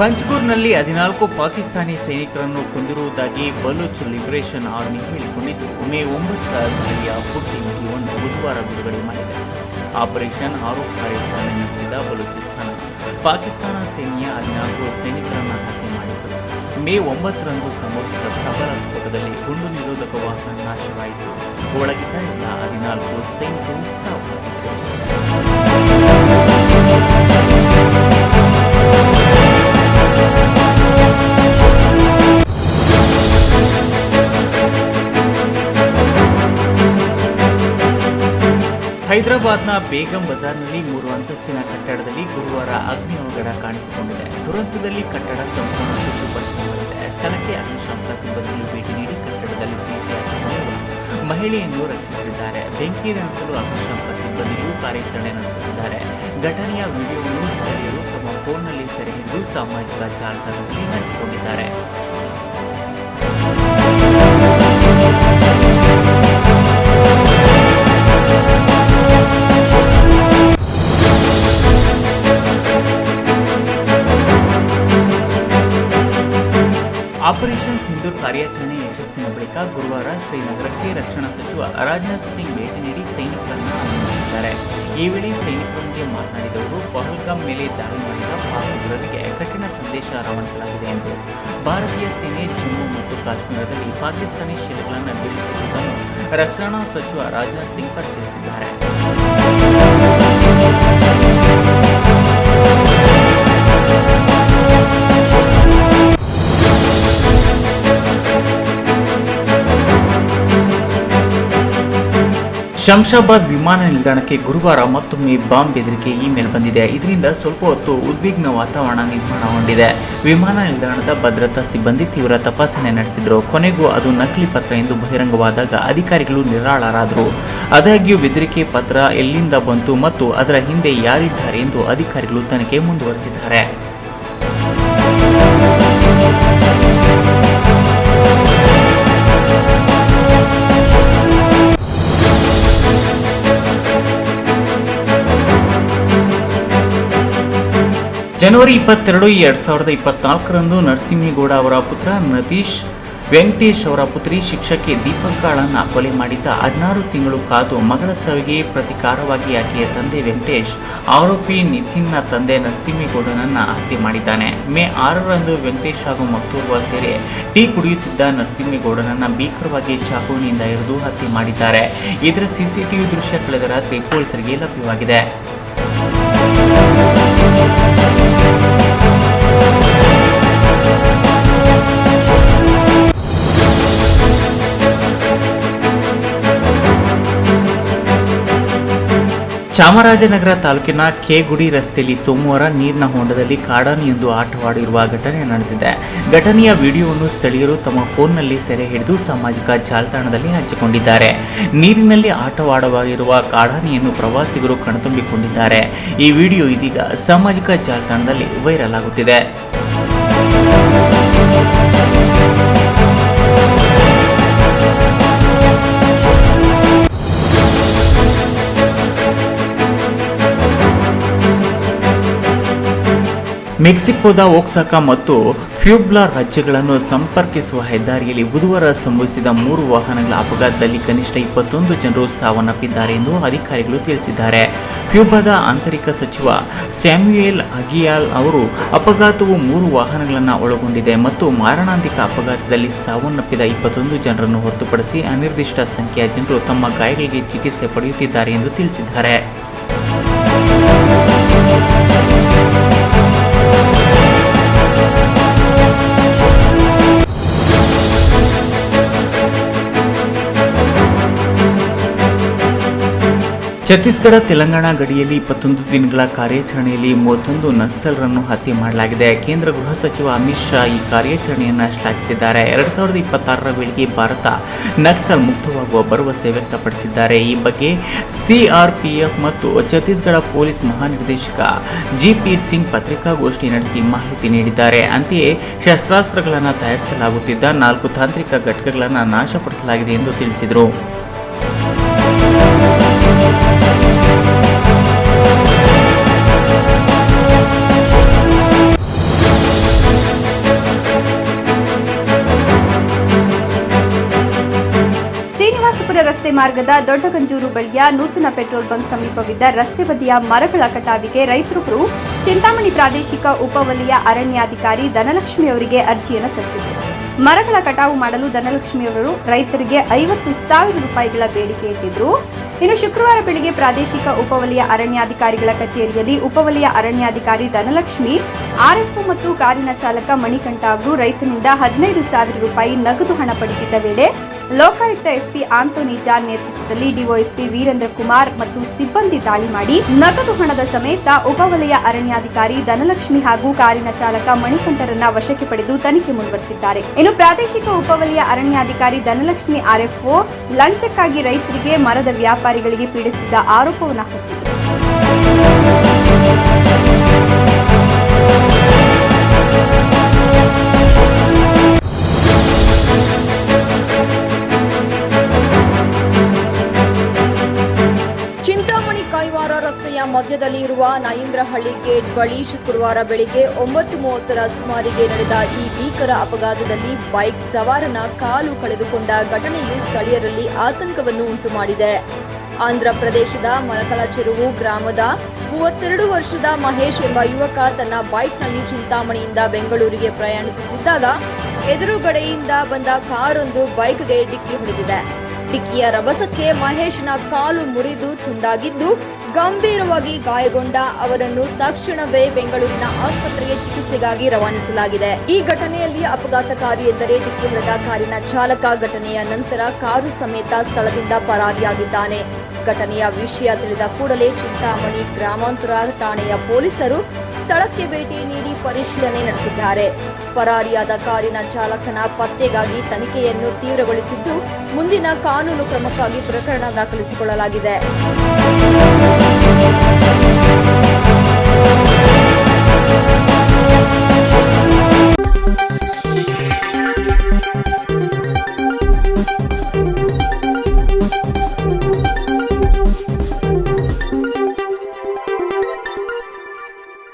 ಪಂಚಗೂರ್ನಲ್ಲಿ ಹದಿನಾಲ್ಕು ಪಾಕಿಸ್ತಾನಿ ಸೈನಿಕರನ್ನು ಕೊಂದಿರುವುದಾಗಿ ಬಲೂಚ್ ಲಿಬರೇಷನ್ ಆರ್ಮಿ ಹೇಳಿಕೊಂಡಿದ್ದು, ಮೇ ಒಂಬತ್ತರ ದಾಳಿಯ ಒಂದು ಬುಧವಾರ ಬಿಡುಗಡೆ ಮಾಡಿದೆ. ಆಪರೇಷನ್ ಆರೋಪ ಕಾರ್ಯಾಚರಣೆ ನಡೆಸಿದ ಬಲೂಚಿಸ್ತಾನ ಪಾಕಿಸ್ತಾನ ಸೇನೆಯ ಹದಿನಾಲ್ಕು ಸೈನಿಕರನ್ನು ಹತ್ಯೆ ಮಾಡಿತು ಮೇ ಒಂಬತ್ತರಂದು ಸಂಭವಿಸಿದ ಪ್ರಬಲ ಸ್ಫೋಟದಲ್ಲಿ ಗುಂಡು ನಿರೋಧಕ ವಾಹನ ನಾಶವಾಯಿತು. ಒಳಗಿದ್ದ ಹದಿನಾಲ್ಕು ಸೈನಿಕರು ಸಾವನ್ನಪ್ಪಿದರು ಹೈದರಾಬಾದ್ನ ಬೇಗಂ ಬಜಾರ್ನಲ್ಲಿ ಮೂರು ಅಂತಸ್ತಿನ ಕಟ್ಟಡದಲ್ಲಿ ಗುರುವಾರ ಅಗ್ನಿ ಅವಘಡ ಕಾಣಿಸಿಕೊಂಡಿದೆ. ದುರಂತದಲ್ಲಿ ಕಟ್ಟಡ ಸಂಪೂರ್ಣ ಸುಟ್ಟುಪಡಿಸಲಾಗಿದೆ ಸ್ಥಳಕ್ಕೆ ಅಗ್ನಿಶಾಮಕ ಸಿಬ್ಬಂದಿಗಳು ಭೇಟಿ ನೀಡಿ ಕಟ್ಟಡದಲ್ಲಿ ಮಹಿಳೆಯನ್ನು ರಕ್ಷಿಸಿದ್ದಾರೆ. ಬೆಂಕಿ ನಂದಿಸಲು ಅಗ್ನಿಶಾಮಕ ಸಿಬ್ಬಂದಿಯು ಕಾರ್ಯಾಚರಣೆ ನಡೆಸುತ್ತಿದ್ದಾರೆ. ಘಟನೆಯ ವಿಡಿಯೋವನ್ನು ಸ್ಥಳೀಯರು ತಮ್ಮ ಫೋನ್ನಲ್ಲಿ ಸೆರೆ ಹಿಡಿದು ಸಾಮಾಜಿಕ ಜಾಲತಾಣದಲ್ಲಿ ಹಂಚಿಕೊಂಡಿದ್ದಾರೆ. ಕಾರ್ಯಾಚರಣೆ ಯಶಸ್ಸಿನ ಬಳಿಕ ಗುರುವಾರ ಶ್ರೀನಗರಕ್ಕೆ ರಕ್ಷಣಾ ಸಚಿವ ರಾಜನಾಥ್ ಸಿಂಗ್ ಭೇಟಿ ನೀಡಿ ಸೈನಿಕರನ್ನು ಅಭಿನಂದಿಸಿದ್ದಾರೆ. ಈ ವೇಳೆ ಸೈನಿಕರೊಂದಿಗೆ ಮಾತನಾಡಿದವರು ಪಹಲ್ಗಾಮ್ ಮೇಲೆ ದಾಳಿ ಮಾಡಿದ ಪಾಕ್ ಉಗ್ರರಿಗೆ ಕಠಿಣ ಸಂದೇಶ ರವಾನಿಸಲಾಗಿದೆ ಎಂದು. ಭಾರತೀಯ ಸೇನೆ ಜಮ್ಮು ಮತ್ತು ಕಾಶ್ಮೀರದಲ್ಲಿ ಪಾಕಿಸ್ತಾನಿ ಶಿಲೆಗಳನ್ನು ಬೀಳಿಸಿರುವುದನ್ನು ರಕ್ಷಣಾ ಸಚಿವ ರಾಜನಾಥ್ ಸಿಂಗ್ ಪರಿಶೀಲಿಸಿದ್ದಾರೆ. ಶಂಷಾಬಾದ್ ವಿಮಾನ ನಿಲ್ದಾಣಕ್ಕೆ ಗುರುವಾರ ಮತ್ತೊಮ್ಮೆ ಬಾಂಬ್ ಬೆದರಿಕೆ ಇಮೇಲ್ ಬಂದಿದೆ. ಇದರಿಂದ ಸ್ವಲ್ಪ ಹೊತ್ತು ಉದ್ವಿಗ್ನ ವಾತಾವರಣ ನಿರ್ಮಾಣಗೊಂಡಿದೆ. ವಿಮಾನ ನಿಲ್ದಾಣದ ಭದ್ರತಾ ಸಿಬ್ಬಂದಿ ತೀವ್ರ ತಪಾಸಣೆ ನಡೆಸಿದ್ರು. ಕೊನೆಗೂ ಅದು ನಕಲಿ ಪತ್ರ ಎಂದು ಬಹಿರಂಗವಾದಾಗ ಅಧಿಕಾರಿಗಳು ನಿರಾಳರಾದರು. ಆದಾಗ್ಯೂ ಬೆದರಿಕೆ ಪತ್ರ ಎಲ್ಲಿಂದ ಬಂತು ಮತ್ತು ಅದರ ಹಿಂದೆ ಯಾರಿದ್ದಾರೆ ಎಂದು ಅಧಿಕಾರಿಗಳು ತನಿಖೆ ಮುಂದುವರೆಸಿದ್ದಾರೆ. ಜನವರಿ ಇಪ್ಪತ್ತೆರಡು ಎರಡು ಸಾವಿರದ ಇಪ್ಪತ್ನಾಲ್ಕರಂದು ನರಸಿಂಹೇಗೌಡ ಅವರ ಪುತ್ರ ನತೀಶ್ ವೆಂಕಟೇಶ್ ಅವರ ಪುತ್ರಿ ಶಿಕ್ಷಕಿ ದೀಪಂಕಾಳನ್ನ ಕೊಲೆ ಮಾಡಿದ್ದ ಹದಿನಾರು ತಿಂಗಳು ಕಾದು ಮಗಳ ಸಾವಿಗೆ ಪ್ರತಿಕಾರವಾಗಿ ಆಕೆಯ ತಂದೆ ವೆಂಕಟೇಶ್, ಆರೋಪಿ ನಿತಿನ್ನ ತಂದೆ ನರಸಿಂಹೇಗೌಡನನ್ನ ಹತ್ಯೆ ಮಾಡಿದ್ದಾನೆ. ಮೇ ಆರರಂದು ವೆಂಕಟೇಶ್ ಹಾಗೂ ಮತ್ತೋರ್ವ ಸೇರಿ ಟೀ ಕುಡಿಯುತ್ತಿದ್ದ ನರಸಿಂಹೇಗೌಡನನ್ನ ಭೀಕರವಾಗಿ ಚಾಕುವಿನಿಂದ ಹಿಡಿದು ಹತ್ಯೆ ಮಾಡಿದ್ದಾರೆ. ಇದರ ಸಿಸಿಟಿವಿ ದೃಶ್ಯ ಕಳೆದ ರಾತ್ರಿ ಪೊಲೀಸರಿಗೆ ಲಭ್ಯವಾಗಿದೆ. ಚಾಮರಾಜನಗರ ತಾಲೂಕಿನ ಕೆಗುಡಿ ರಸ್ತೆಯಲ್ಲಿ ಸೋಮವಾರ ನೀರಿನ ಹೊಂಡದಲ್ಲಿ ಕಾಡಾನೆಯೊಂದು ಆಟವಾಡಿರುವ ಘಟನೆ ನಡೆದಿದೆ. ಘಟನೆಯ ವಿಡಿಯೋವನ್ನು ಸ್ಥಳೀಯರು ತಮ್ಮ ಫೋನ್ನಲ್ಲಿ ಸೆರೆ ಹಿಡಿದು ಸಾಮಾಜಿಕ ಜಾಲತಾಣದಲ್ಲಿ ಹಂಚಿಕೊಂಡಿದ್ದಾರೆ. ನೀರಿನಲ್ಲಿ ಆಟವಾಡವಾಗಿರುವ ಕಾಡಾನೆಯನ್ನು ಪ್ರವಾಸಿಗರು ಕಣ್ತುಂಬಿಕೊಂಡಿದ್ದಾರೆ. ಈ ವಿಡಿಯೋ ಇದೀಗ ಸಾಮಾಜಿಕ ಜಾಲತಾಣದಲ್ಲಿ ವೈರಲ್ ಆಗುತ್ತಿದೆ. ಮೆಕ್ಸಿಕೋದ ಓಕ್ಸಾಕಾ ಮತ್ತು ಫ್ಯೂಬ್ಲಾ ರಾಜ್ಯಗಳನ್ನು ಸಂಪರ್ಕಿಸುವ ಹೆದ್ದಾರಿಯಲ್ಲಿ ಬುಧವಾರ ಸಂಭವಿಸಿದ ಮೂರು ವಾಹನಗಳ ಅಪಘಾತದಲ್ಲಿ ಕನಿಷ್ಠ ಇಪ್ಪತ್ತೊಂದು ಜನರು ಸಾವನ್ನಪ್ಪಿದ್ದಾರೆ ಎಂದು ಅಧಿಕಾರಿಗಳು ತಿಳಿಸಿದ್ದಾರೆ. ಫ್ಯೂಬಾದ ಆಂತರಿಕ ಸಚಿವ ಸ್ಯಾಮ್ಯುಯೆಲ್ ಅಗಿಯಾಲ್ ಅವರು, ಅಪಘಾತವು ಮೂರು ವಾಹನಗಳನ್ನು ಒಳಗೊಂಡಿದೆ ಮತ್ತು ಮಾರಣಾಂತಿಕ ಅಪಘಾತದಲ್ಲಿ ಸಾವನ್ನಪ್ಪಿದ ಇಪ್ಪತ್ತೊಂದು ಜನರನ್ನು ಹೊರತುಪಡಿಸಿ ಅನಿರ್ದಿಷ್ಟ ಸಂಖ್ಯೆಯ ಜನರು ತಮ್ಮ ಗಾಯಗಳಿಗೆ ಚಿಕಿತ್ಸೆ ಪಡೆಯುತ್ತಿದ್ದಾರೆ ಎಂದು ತಿಳಿಸಿದ್ದಾರೆ. ಛತ್ತೀಸ್ಗಢ ತೆಲಂಗಾಣ ಗಡಿಯಲ್ಲಿ ಇಪ್ಪತ್ತೊಂದು ದಿನಗಳ ಕಾರ್ಯಾಚರಣೆಯಲ್ಲಿ ಮೂವತ್ತೊಂದು ನಕ್ಸಲರನ್ನು ಹತ್ಯೆ ಮಾಡಲಾಗಿದೆ. ಕೇಂದ್ರ ಗೃಹ ಸಚಿವ ಅಮಿತ್ ಶಾ ಈ ಕಾರ್ಯಾಚರಣೆಯನ್ನು ಶ್ಲಾಘಿಸಿದ್ದಾರೆ. ಎರಡು ಸಾವಿರದ ಇಪ್ಪತ್ತಾರರ ವೇಳೆಗೆ ಭಾರತ ನಕ್ಸಲ್ ಮುಕ್ತವಾಗುವ ಭರವಸೆ ವ್ಯಕ್ತಪಡಿಸಿದ್ದಾರೆ. ಈ ಬಗ್ಗೆ ಸಿಆರ್ಪಿಎಫ್ ಮತ್ತು ಛತ್ತೀಸ್ಗಢ ಪೊಲೀಸ್ ಮಹಾನಿರ್ದೇಶಕ ಜಿಪಿ ಸಿಂಗ್ ಪತ್ರಿಕಾಗೋಷ್ಠಿ ನಡೆಸಿ ಮಾಹಿತಿ ನೀಡಿದ್ದಾರೆ. ಅಂತೆಯೇ ಶಸ್ತ್ರಾಸ್ತ್ರಗಳನ್ನು ತಯಾರಿಸಲಾಗುತ್ತಿದ್ದ ನಾಲ್ಕು ತಾಂತ್ರಿಕ ಘಟಕಗಳನ್ನು ನಾಶಪಡಿಸಲಾಗಿದೆ ಎಂದು ತಿಳಿಸಿದರು. ಮಾರ್ಗದ ದೊಡ್ಡಗಂಜೂರು ಬಳಿಯ ನೂತನ ಪೆಟ್ರೋಲ್ ಬಂಕ್ ಸಮೀಪವಿದ್ದ ರಸ್ತೆ ಬದಿಯ ಮರಗಳ ಕಟಾವಿಗೆ ರೈತರೊಬ್ಬರು ಚಿಂತಾಮಣಿ ಪ್ರಾದೇಶಿಕ ಉಪವಲಯ ಅರಣ್ಯಾಧಿಕಾರಿ ಧನಲಕ್ಷ್ಮಿ ಅವರಿಗೆ ಅರ್ಜಿಯನ್ನು ಸಲ್ಲಿಸಿದರು ಮರಗಳ ಕಟಾವು ಮಾಡಲು ಧನಲಕ್ಷ್ಮಿಯವರು ರೈತರಿಗೆ ಐವತ್ತು ಸಾವಿರ ರೂಪಾಯಿಗಳ ಬೇಡಿಕೆ ಇಟ್ಟಿದ್ರು. ಇನ್ನು ಶುಕ್ರವಾರ ಬೆಳಿಗ್ಗೆ ಪ್ರಾದೇಶಿಕ ಉಪವಲಯ ಅರಣ್ಯಾಧಿಕಾರಿಗಳ ಕಚೇರಿಯಲ್ಲಿ ಉಪವಲಯ ಅರಣ್ಯಾಧಿಕಾರಿ ಧನಲಕ್ಷ್ಮಿ, ಆರ್ಎಫ್ಒ ಮತ್ತು ಕಾರಿನ ಚಾಲಕ ಮಣಿಕಂಠ ಅವರು ರೈತನಿಂದ ಹದಿನೈದು ಸಾವಿರ ರೂಪಾಯಿ ನಗದು ಹಣ ಪಡೆದಿದ್ದ ವೇಳೆ ಲೋಕಾಯುಕ್ತ ಎಸ್ಪಿ ಆಂಟೋನಿ ಜಾನ್ ನೇತೃತ್ವದಲ್ಲಿ ಡಿಒಎಸ್ಪಿ ವೀರೇಂದ್ರ ಕುಮಾರ್ ಮತ್ತು ಸಿಬ್ಬಂದಿ ದಾಳಿ ಮಾಡಿ ನಗದು ಹಣದ ಸಮೇತ ಉಪವಲಯ ಅರಣ್ಯಾಧಿಕಾರಿ ಧನಲಕ್ಷ್ಮಿ ಹಾಗೂ ಕಾರಿನ ಚಾಲಕ ಮಣಿಕಂಠರನ್ನ ವಶಕ್ಕೆ ಪಡೆದು ತನಿಖೆ ಮುಂದುವರೆಸಿದ್ದಾರೆ. ಇನ್ನು ಪ್ರಾದೇಶಿಕ ಉಪವಲಯ ಅರಣ್ಯಾಧಿಕಾರಿ ಧನಲಕ್ಷ್ಮಿ ಆರ್ಎಫ್ಒ, ಲಂಚಕ್ಕಾಗಿ ರೈತರಿಗೆ ಮರದ ವ್ಯಾಪಾರಿಗಳಿಗೆ ಪೀಡಿಸಿದ್ದ ಆರೋಪವನ್ನು ಹೊತ್ತಿದೆ ಚಿಂತಾಮಣಿ ಕೈವಾರ ರಸ್ತೆಯ ಮಧ್ಯದಲ್ಲಿ ಇರುವ ನಯೀಂದ್ರಹಳ್ಳಿ ಗೇಟ್ ಬಳಿ ಶುಕ್ರವಾರ ಬೆಳಿಗ್ಗೆ ಒಂಬತ್ತು ಮೂವತ್ತರ ಸುಮಾರಿಗೆ ನಡೆದ ಈ ಭೀಕರ ಅಪಘಾತದಲ್ಲಿ ಬೈಕ್ ಸವಾರನ ಕಾಲು ಕಳೆದುಕೊಂಡ ಘಟನೆಯು ಸ್ಥಳೀಯರಲ್ಲಿ ಆತಂಕವನ್ನು ಉಂಟುಮಾಡಿದೆ. ಆಂಧ್ರ ಪ್ರದೇಶದ ಮಲಕಲ ಚೆರುವು ಗ್ರಾಮದ ಮೂವತ್ತೆರಡು ವರ್ಷದ ಮಹೇಶ್ ಎಂಬ ಯುವಕ ತನ್ನ ಬೈಕ್ನಲ್ಲಿ ಚಿಂತಾಮಣಿಯಿಂದ ಬೆಂಗಳೂರಿಗೆ ಪ್ರಯಾಣಿಸುತ್ತಿದ್ದಾಗ ಎದುರುಗಡೆಯಿಂದ ಬಂದ ಕಾರೊಂದು ಬೈಕ್ಗೆ ಡಿಕ್ಕಿ ಹೊಡೆದಿದೆ. ಡಿಕ್ಕಿಯ ರಭಸಕ್ಕೆ ಮಹೇಶ್ನ ಕಾಲು ಮುರಿದು ತುಂಡಾಗಿದ್ದು ಗಂಭೀರವಾಗಿ ಗಾಯಗೊಂಡ ಅವರನ್ನು ತಕ್ಷಣವೇ ಬೆಂಗಳೂರಿನ ಆಸ್ಪತ್ರೆಗೆ ಚಿಕಿತ್ಸೆಗಾಗಿ ರವಾನಿಸಲಾಗಿದೆ. ಈ ಘಟನೆಯಲ್ಲಿ ಅಪಘಾತಕಾರಿ ಎಂದರೆ ಡಿಕ್ಕಿ ಹೊಡೆದ ಕಾರಿನ ಚಾಲಕ ಘಟನೆಯ ನಂತರ ಕಾರು ಸಮೇತ ಸ್ಥಳದಿಂದ ಪರಾರಿಯಾಗಿದ್ದಾನೆ. ಘಟನೆಯ ವಿಷಯ ತಿಳಿದ ಕೂಡಲೇ ಚಿಂತಾಮಣಿ ಗ್ರಾಮಾಂತರ ಠಾಣೆಯ ಪೊಲೀಸರು ಸ್ಥಳಕ್ಕೆ ಭೇಟಿ ನೀಡಿ ಪರಿಶೀಲನೆ ನಡೆಸಿದ್ದಾರೆ. ಪರಾರಿಯಾದ ಕಾರಿನ ಚಾಲಕನ ಪತ್ತೆಗಾಗಿ ತನಿಖೆಯನ್ನು ತೀವ್ರಗೊಳಿಸಿದ್ದು, ಮುಂದಿನ ಕಾನೂನು ಕ್ರಮಕ್ಕಾಗಿ ಪ್ರಕರಣ ದಾಖಲಿಸಿಕೊಳ್ಳಲಾಗಿದೆ.